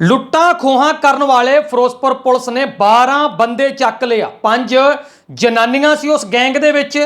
ਲੁੱਟਾਂ ਖੋਹਾਂ ਕਰਨ ਵਾਲੇ ਫਿਰੋਜ਼ਪੁਰ ਪੁਲਿਸ ਨੇ 12 ਬੰਦੇ ਚੱਕ ਲਿਆ ਪੰਜ ਜਨਾਨੀਆਂ ਸੀ ਉਸ ਗੈਂਗ ਦੇ ਵਿੱਚ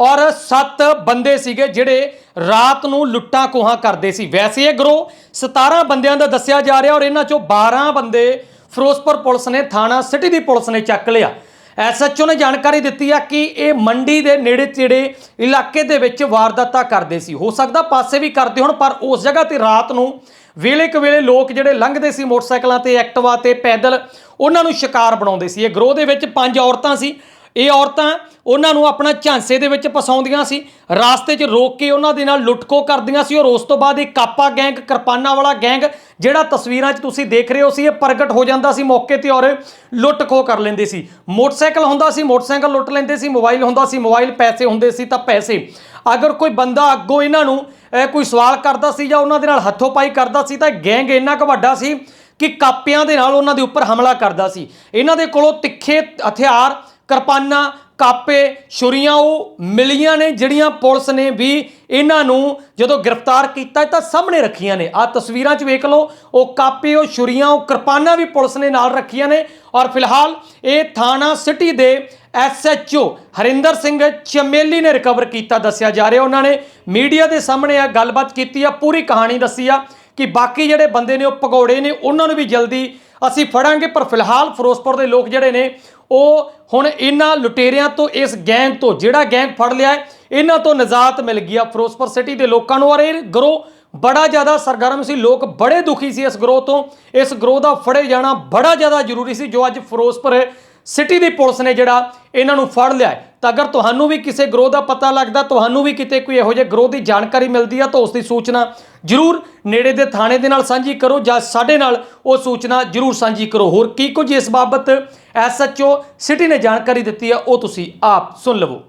ਔਰ 7 ਬੰਦੇ ਸੀਗੇ ਜਿਹੜੇ ਰਾਤ ਨੂੰ ਲੁੱਟਾਂ ਖੋਹਾਂ ਕਰਦੇ ਸੀ। ਵੈਸੇ ਇਹ ਗਰੋ 17 ਬੰਦਿਆਂ ਦਾ ਦੱਸਿਆ ਜਾ ਰਿਹਾ ਔਰ ਇਹਨਾਂ ਚੋਂ 12 ਬੰਦੇ ਫਿਰੋਜ਼ਪੁਰ ਪੁਲਿਸ ਨੇ, ਥਾਣਾ ਸਿਟੀ ਦੀ ਪੁਲਿਸ ਨੇ ਚੱਕ ਲਿਆ। ਐਸਐਚਓ ਨੇ ਜਾਣਕਾਰੀ ਦਿੱਤੀ ਆ ਕਿ ਇਹ ਮੰਡੀ ਦੇ ਨੇੜੇ ਤੇੜੇ ਇਲਾਕੇ ਦੇ ਵਿੱਚ ਵਾਰਦਾਤਾਂ ਕਰਦੇ ਸੀ। ਹੋ ਸਕਦਾ ਪਾਸੇ ਵੀ ਕਰਦੇ ਹੋਣ, ਪਰ ਉਸ ਜਗ੍ਹਾ ਤੇ ਰਾਤ ਨੂੰ ਵੇਲੇ ਕੁ ਵੇਲੇ ਲੋਕ ਜਿਹੜੇ ਲੰਘਦੇ ਸੀ ਮੋਟਰਸਾਈਕਲਾਂ ਤੇ, ਐਕਟਿਵਾ ਤੇ ਪੈਦਲ, ਉਹਨਾਂ ਨੂੰ ਸ਼ਿਕਾਰ ਬਣਾਉਂਦੇ ਸੀ। ਇਹ ਗਰੋਹ ਦੇ ਵਿੱਚ ਪੰਜ ਔਰਤਾਂ ਸੀ। ਇਹ ਔਰਤਾਂ ਉਹਨਾਂ ਨੂੰ ਆਪਣਾ ਝਾਂਸੇ ਦੇ ਵਿੱਚ ਫਸਾਉਂਦੀਆਂ ਸੀ, ਰਾਸਤੇ 'ਚ ਰੋਕ ਕੇ ਉਹਨਾਂ ਦੇ ਨਾਲ ਲੁੱਟਕੋ ਕਰਦੀਆਂ ਸੀ ਔਰ ਉਸ ਤੋਂ ਬਾਅਦ ਇਹ ਕਾਪਾ ਗੈਂਗ, ਕਿਰਪਾਨਾਂ ਵਾਲਾ ਗੈਂਗ ਜਿਹੜਾ ਤਸਵੀਰਾਂ 'ਚ ਤੁਸੀਂ ਦੇਖ ਰਹੇ ਹੋ ਸੀ, ਇਹ ਪ੍ਰਗਟ ਹੋ ਜਾਂਦਾ ਸੀ ਮੌਕੇ ਤੇ ਔਰ ਲੁੱਟ-ਖੋ ਕਰ ਲੈਂਦੇ ਸੀ। ਮੋਟਰਸਾਈਕਲ ਹੁੰਦਾ ਸੀ, ਮੋਟਰਸਾਈਕਲ ਲੁੱਟ ਲੈਂਦੇ ਸੀ, ਮੋਬਾਈਲ ਹੁੰਦਾ ਸੀ, ਮੋਬਾਈਲ ਪੈਸੇ ਹੁੰਦੇ ਸੀ ਤਾਂ ਪੈਸੇ। ਅਗਰ ਕੋਈ ਬੰਦਾ ਅੱਗੋਂ ਇਹਨਾਂ ਨੂੰ ਕੋਈ ਸਵਾਲ ਕਰਦਾ ਸੀ ਜਾਂ ਉਹਨਾਂ ਦੇ ਨਾਲ ਹੱਥੋਂ ਪਾਈ ਕਰਦਾ ਸੀ ਤਾਂ ਗੈਂਗ ਇੰਨਾ ਕੁ ਵੱਡਾ ਸੀ ਕਿ ਕਾਪਿਆਂ ਦੇ ਨਾਲ ਉਹਨਾਂ ਦੇ ਉੱਪਰ ਹਮਲਾ ਕਰਦਾ ਸੀ। ਇਹਨਾਂ ਦੇ ਕੋਲੋਂ ਤਿੱਖੇ ਹਥਿਆਰ ਕਿਰਪਾਨਾਂ, ਕਾਪੇ, ਛੁਰੀਆਂ ਉਹ ਮਿਲੀਆਂ ਨੇ ਜਿਹੜੀਆਂ ਪੁਲਿਸ ਨੇ ਵੀ ਇਹਨਾਂ ਨੂੰ ਜਦੋਂ ਗ੍ਰਿਫਤਾਰ ਕੀਤਾ ਤਾਂ ਸਾਹਮਣੇ ਰੱਖੀਆਂ ਨੇ। ਆ ਤਸਵੀਰਾਂ 'ਚ ਵੇਖ ਲਓ, ਉਹ ਕਾਪੇ, ਉਹ ਛੁਰੀਆਂ, ਉਹ ਕਿਰਪਾਨਾਂ ਵੀ ਪੁਲਿਸ ਨੇ ਨਾਲ ਰੱਖੀਆਂ ਨੇ ਔਰ ਫਿਲਹਾਲ ਇਹ ਥਾਣਾ ਸਿਟੀ ਦੇ ਐਸਐਚਓ ਹਰਿੰਦਰ ਸਿੰਘ ਚਮੇਲੀ ਨੇ ਰਿਕਵਰ ਕੀਤਾ, ਦੱਸਿਆ ਜਾ ਰਿਹਾ। ਉਹਨਾਂ ਨੇ ਮੀਡੀਆ ਦੇ ਸਾਹਮਣੇ ਆ ਗੱਲਬਾਤ ਕੀਤੀ ਆ, ਪੂਰੀ ਕਹਾਣੀ ਦੱਸੀ ਆ ਕਿ ਬਾਕੀ ਜਿਹੜੇ ਬੰਦੇ ਨੇ ਉਹ ਭਗੌੜੇ ਨੇ, ਉਹਨਾਂ ਨੂੰ ਵੀ ਜਲਦੀ ਅਸੀਂ ਫੜਾਂਗੇ, ਪਰ ਫਿਲਹਾਲ ਫਿਰੋਜ਼ਪੁਰ ਦੇ ਲੋਕ ਜਿਹੜੇ ਨੇ, ਉਹ ਹੁਣ ਇਹਨਾਂ ਲੁਟੇਰਿਆਂ ਤੋਂ, ਇਸ ਗੈਂਗ ਤੋਂ, ਜਿਹੜਾ ਗੈਂਗ ਫੜ ਲਿਆ ਇਹਨਾਂ ਤੋਂ ਨਜਾਤ ਮਿਲ ਗਈ ਆ ਫਿਰੋਜ਼ਪੁਰ ਸਿਟੀ ਦੇ ਲੋਕਾਂ ਨੂੰ। ਔਰ ਇਹ ਗਰੋਹ ਬੜਾ ਜ਼ਿਆਦਾ ਸਰਗਰਮ ਸੀ, ਲੋਕ ਬੜੇ ਦੁਖੀ ਸੀ ਇਸ ਗਰੋਹ ਤੋਂ। ਇਸ ਗਰੋਹ ਦਾ ਫੜੇ ਜਾਣਾ ਬੜਾ ਜ਼ਿਆਦਾ ਜ਼ਰੂਰੀ ਸੀ, ਜੋ ਅੱਜ ਫਿਰੋਜ਼ਪੁਰ ਸਿਟੀ ਦੀ ਪੁਲਿਸ ਨੇ ਜਿਹੜਾ ਇਹਨਾਂ ਨੂੰ ਫੜ ਲਿਆ ਤਾਂ ਅਗਰ ਤੁਹਾਨੂੰ ਵੀ ਕਿਸੇ ਗਰੋਹ ਦਾ ਪਤਾ ਲੱਗਦਾ, ਤੁਹਾਨੂੰ ਵੀ ਕਿਤੇ ਕੋਈ ਇਹੋ ਜਿਹੇ ਗਰੋਹ ਦੀ ਜਾਣਕਾਰੀ ਮਿਲਦੀ ਆ, ਤਾਂ ਉਸ ਦੀ ਸੂਚਨਾ ਜਰੂਰ ਨੇੜੇ ਦੇ ਥਾਣੇ ਦੇ ਨਾਲ ਸਾਂਝੀ ਕਰੋ ਜਾਂ ਸਾਡੇ ਨਾਲ ਉਹ ਸੂਚਨਾ ਜਰੂਰ ਸਾਂਝੀ ਕਰੋ। ਹੋਰ ਕੀ ਕੁਝ ਇਸ ਬਾਬਤ ਐਸਐਚਓ ਸਿਟੀ ਨੇ ਜਾਣਕਾਰੀ ਦਿੱਤੀ ਆ, ਉਹ ਤੁਸੀਂ ਆਪ ਸੁਣ ਲਵੋ।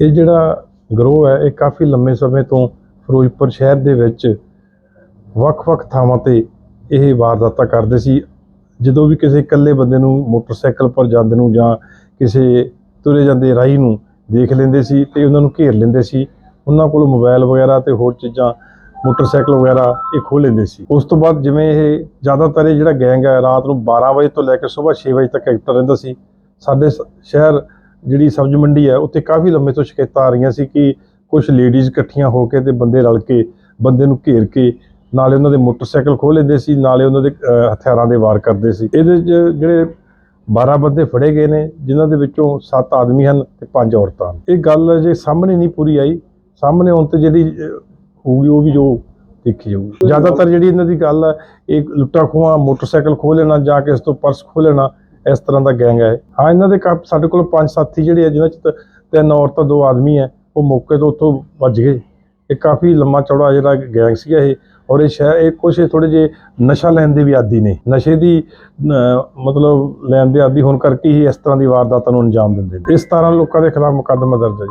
ਇਹ ਜਿਹੜਾ ਗਰੋਹ ਹੈ, ਇਹ ਕਾਫੀ ਲੰਮੇ ਸਮੇਂ ਤੋਂ ਫਿਰੋਜ਼ਪੁਰ ਸ਼ਹਿਰ ਦੇ ਵਿੱਚ ਵੱਖ-ਵੱਖ ਥਾਵਾਂ ਤੇ ਇਹ ਵਾਰਦਾਤਾਂ ਕਰਦੇ ਸੀ। ਜਦੋਂ ਵੀ ਕਿਸੇ ਇਕੱਲੇ ਬੰਦੇ ਨੂੰ ਮੋਟਰਸਾਈਕਲ ਪਰ ਜਾਂਦੇ ਨੂੰ ਜਾਂ ਕਿਸੇ ਤੁਰੇ ਜਾਂਦੇ ਰਾਹੀ ਨੂੰ ਦੇਖ ਲੈਂਦੇ ਸੀ ਤੇ ਉਹਨਾਂ ਨੂੰ ਘੇਰ ਲੈਂਦੇ ਸੀ। ਉਹਨਾਂ ਕੋਲ ਮੋਬਾਈਲ ਵਗੈਰਾ ਤੇ ਹੋਰ ਚੀਜ਼ਾਂ, ਮੋਟਰਸਾਈਕਲ ਵਗੈਰਾ ਇਹ ਖੋਹ ਲੈਂਦੇ ਸੀ। ਉਸ ਤੋਂ ਬਾਅਦ ਜਿਵੇਂ ਇਹ ਜ਼ਿਆਦਾਤਰ ਇਹ ਜਿਹੜਾ ਗੈਂਗ ਹੈ, ਰਾਤ ਨੂੰ 12 ਵਜੇ ਤੋਂ ਲੈ ਕੇ ਸਵੇਰ 6 ਵਜੇ ਤੱਕ ਐਕਟਿਵ ਰਹਿੰਦਾ ਸੀ। ਸਾਡੇ ਸ- ਸ਼ਹਿਰ ਜਿਹੜੀ ਸਬਜ਼ ਮੰਡੀ ਹੈ, ਉੱਥੇ ਕਾਫੀ ਲੰਮੇ ਤੋਂ ਸ਼ਿਕਾਇਤਾਂ ਆ ਰਹੀਆਂ ਸੀ ਕਿ ਕੁਝ ਲੇਡੀਜ਼ ਇਕੱਠੀਆਂ ਹੋ ਕੇ ਤੇ ਬੰਦੇ ਰਲ ਕੇ, ਬੰਦੇ ਨੂੰ ਘੇਰ ਕੇ ਨਾਲੇ ਉਹਨਾਂ ਦੇ ਮੋਟਰਸਾਈਕਲ ਖੋਹ ਲੈਂਦੇ ਸੀ, ਨਾਲੇ ਉਹਨਾਂ ਦੇ ਹਥਿਆਰਾਂ ਦੇ ਵਾਰ ਕਰਦੇ ਸੀ। ਇਹਦੇ 'ਚ ਜਿਹੜੇ 12 ਬੰਦੇ ਫੜੇ ਗਏ ਨੇ, ਜਿਨ੍ਹਾਂ ਦੇ ਵਿੱਚੋਂ 7 ਆਦਮੀ ਹਨ ਤੇ 5 ਔਰਤਾਂ ਹਨ। ਇਹ ਗੱਲ ਜੇ ਸਾਹਮਣੇ ਨਹੀਂ ਪੂਰੀ ਆਈ। ਸਾਹਮਣੇ ਹੁਣ ਤੇ ਜਿਹੜੀ ਹੋਊਗੀ, ਉਹ ਵੀ ਜੋ ਦੇਖੀ ਜਾਊਗੀ। ਜ਼ਿਆਦਾਤਰ ਜਿਹੜੀ ਇਹਨਾਂ ਦੀ ਗੱਲ ਹੈ ਇਹ ਲੁੱਟਾਂ ਖੋਹਾਂ, ਮੋਟਰਸਾਈਕਲ ਖੋਹ ਲੈਣਾ, ਜਾਂ ਕੇ ਇਸ ਤੋਂ ਪਰਸ ਖੋਹ ਲੈਣਾ, ਇਸ ਤਰ੍ਹਾਂ ਦਾ ਗੈਂਗ ਹੈ ਹਾਂ, ਇਹਨਾਂ ਦੇ ਕਾਫ- ਸਾਡੇ ਕੋਲ ਪੰਜ ਸਾਥੀ ਜਿਹੜੇ ਆ, ਜਿਨ੍ਹਾਂ ਚ ਤਿੰਨ ਔਰਤਾਂ, ਦੋ ਆਦਮੀ ਹੈ ਉਹ ਮੌਕੇ ਤੋਂ ਉੱਥੋਂ ਵੱਜ ਗਏ। ਇਹ ਕਾਫੀ ਲੰਮਾ ਚੌੜਾ ਜਿਹੜਾ ਗੈਂਗ ਸੀਗਾ ਇਹ। ਔਰ ਇਹ ਸ਼ਹਿਰ ਇਹ ਕੁਛ ਥੋੜੇ ਜੇ ਨਸ਼ਾ ਲੈਣ ਦੇ ਵੀ ਆਦੀ ਨੇ। ਨਸ਼ੇ ਦੀ ਮਤਲਬ ਲੈਣ ਦੇ ਆਦੀ ਹੋਣ ਕਰਕੇ ਹੀ ਇਸ ਤਰ੍ਹਾਂ ਦੀ ਵਾਰਦਾਤਾਂ ਨੂੰ ਅੰਜਾਮ ਦਿੰਦੇ ਨੇ। ਇਸ ਤਰ੍ਹਾਂ ਲੋਕਾਂ ਦੇ ਖਿਲਾਫ ਮੁਕੱਦਮਾ ਦਰਜ ਹੈ